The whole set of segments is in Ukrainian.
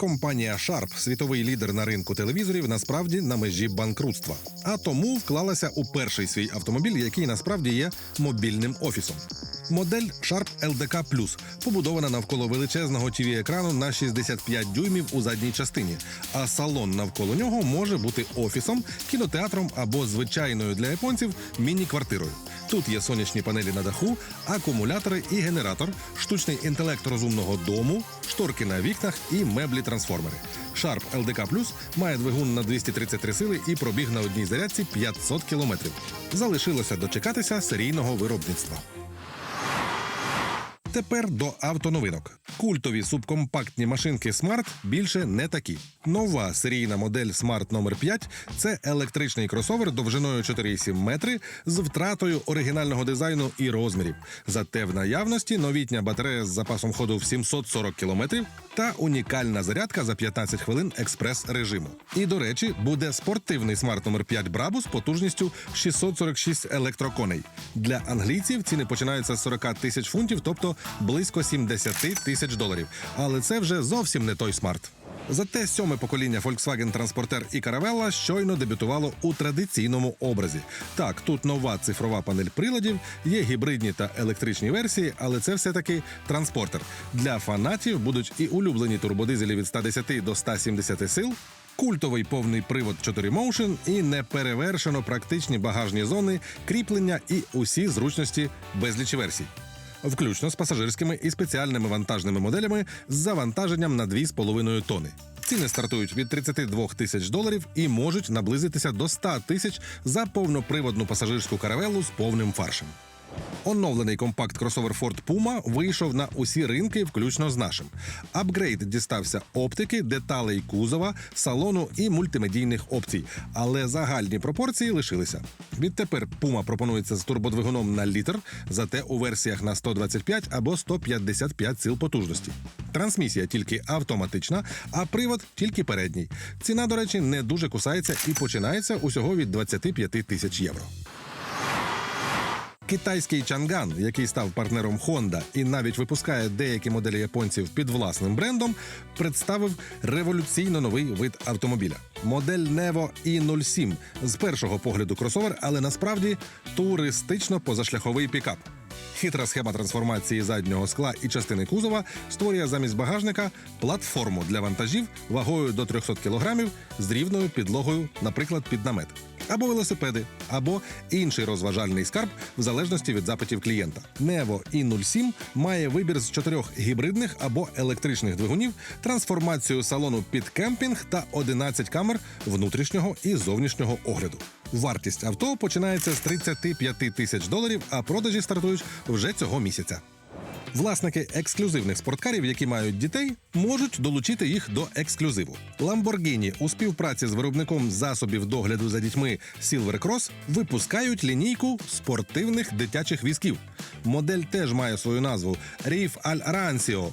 Компанія Sharp, світовий лідер на ринку телевізорів, насправді на межі банкрутства. А тому вклалася у перший свій автомобіль, який насправді є мобільним офісом. Модель Sharp LDK Plus побудована навколо величезного tv екрану на 65 дюймів у задній частині, а салон навколо нього може бути офісом, кінотеатром або звичайною для японців міні-квартирою. Тут є сонячні панелі на даху, акумулятори і генератор, штучний інтелект розумного дому, шторки на вікнах і меблі-трансформери. Sharp LDK Plus має двигун на 233 сили і пробіг на одній зарядці 500 кілометрів. Залишилося дочекатися серійного виробництва. Тепер до автоновинок. Культові субкомпактні машинки Smart більше не такі. Нова серійна модель Smart номер 5 це електричний кросовер довжиною 4,7 метри з втратою оригінального дизайну і розмірів. Зате в наявності новітня батарея з запасом ходу в 740 кілометрів та унікальна зарядка за 15 хвилин експрес-режиму. І, до речі, буде спортивний Smart номер 5 Brabus потужністю 646 електроконей. Для англійців ціни починаються з 40 тисяч фунтів, тобто близько 70 тисяч доларів. Але це вже зовсім не той смарт. Зате сьоме покоління Volkswagen Transporter і Caravella щойно дебютувало у традиційному образі. Так, тут нова цифрова панель приладів, є гібридні та електричні версії, але це все-таки транспортер. Для фанатів будуть і улюблені турбодизелі від 110 до 170 сил, культовий повний привод 4Motion і неперевершено практичні багажні зони, кріплення і усі зручності безлічі версій. Включно з пасажирськими і спеціальними вантажними моделями з завантаженням на 2,5 тони. Ціни стартують від 32 тисяч доларів і можуть наблизитися до 100 тисяч за повноприводну пасажирську каравелу з повним фаршем. Оновлений компакт-кросовер Ford Puma вийшов на усі ринки, включно з нашим. Апгрейд дістався оптики, деталей кузова, салону і мультимедійних опцій, але загальні пропорції лишилися. Відтепер Puma пропонується з турбодвигуном на літр, зате у версіях на 125 або 155 сил потужності. Трансмісія тільки автоматична, а привод тільки передній. Ціна, до речі, не дуже кусається і починається усього від 25 тисяч євро. Китайський Чанган, який став партнером Honda і навіть випускає деякі моделі японців під власним брендом, представив революційно новий вид автомобіля. Модель Nevo i07 з першого погляду кросовер, але насправді туристично позашляховий пікап. Хитра схема трансформації заднього скла і частини кузова створює замість багажника платформу для вантажів вагою до 300 кг з рівною підлогою, наприклад, під намет. Або велосипеди, або інший розважальний скарб в залежності від запитів клієнта. Nevo i07 має вибір з чотирьох гібридних або електричних двигунів, трансформацію салону під кемпінг та 11 камер внутрішнього і зовнішнього огляду. Вартість авто починається з 35 тисяч доларів, а продажі стартують вже цього місяця. Власники ексклюзивних спорткарів, які мають дітей, можуть долучити їх до ексклюзиву. Lamborghini у співпраці з виробником засобів догляду за дітьми Cross випускають лінійку спортивних дитячих візків. Модель теж має свою назву Reef Al Rancio.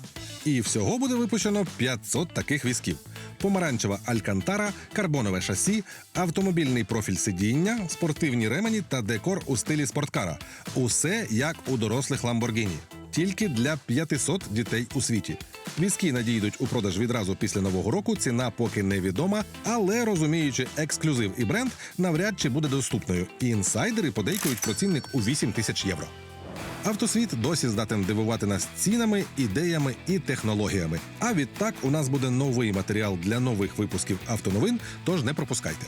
І всього буде випущено 500 таких візків. Помаранчева алькантара, карбонове шасі, автомобільний профіль сидіння, спортивні ремені та декор у стилі спорткара. Усе як у дорослих Lamborghini. Тільки для 500 дітей у світі. Візки надійдуть у продаж відразу після нового року. Ціна поки невідома, але розуміючи ексклюзив і бренд, навряд чи буде доступною. І Інсайдери подейкують про цінник у 8 тисяч євро. Автосвіт досі здатен дивувати нас цінами, ідеями і технологіями. А відтак у нас буде новий матеріал для нових випусків автоновин, тож не пропускайте.